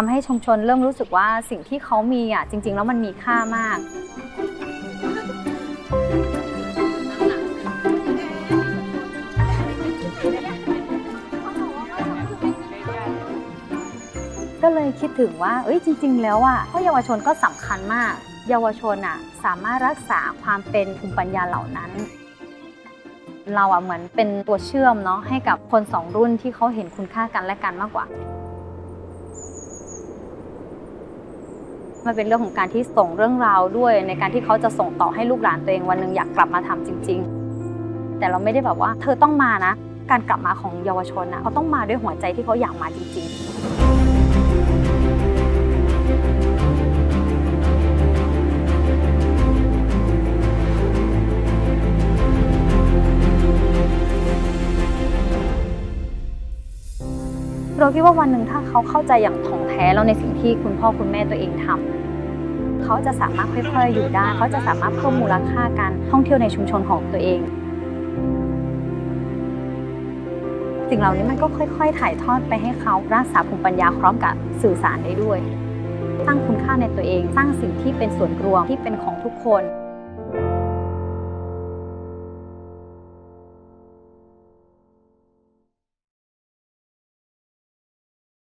ทำให้ชุมชนเริ่มรู้สึกว่าสิ่งที่เขามีอะจริง ๆ แล้วมันมีค่ามาก ก็เลยคิดถึงว่า เอ้ยจริง ๆ แล้วอะเพราะเยาวชนก็สำคัญมาก เยาวชนอะสามารถรักษาความเป็นภูมิปัญญาเหล่านั้นเราอะเหมือนเป็นตัวเชื่อมเนาะให้กับคนสองรุ่นที่เขาเห็นคุณค่ากันและกันมากกว่า มันเป็นเรื่องของการที่ส่งเรื่องราวด้วย ในการที่เขาจะส่งต่อให้ลูกหลานตัวเองวันหนึ่งอยากกลับมาทำจริง ๆ แต่เราไม่ได้แบบว่า เธอต้องมานะ การกลับมาของเยาวชนนะเขาต้องมาด้วยหัวใจที่เขาอยากมาจริง ๆเราคิดว่าวันหนึ่งถ้าเขาเข้าใจอย่างถ่อง ท้แล้วในสิ่งที่คุณพ่อคุณแม่ตัวเองทำเขาจะสามารถค่อยๆอยู่ได้ เขาจะสามารถเพิ่มมูลค่าการท่องเที่ยวในชุมชนของตัวเอง สิ่งเหล่านี้มันก็ค่อยๆ ถ่ายทอดไปให้เขารักษาภูมิปัญญาพร้อมกับสื่อสารได้ด้วย สร้างคุณค่าในตัวเอง สร้างสิ่งที่เป็นส่วนรวมที่เป็นของทุกคน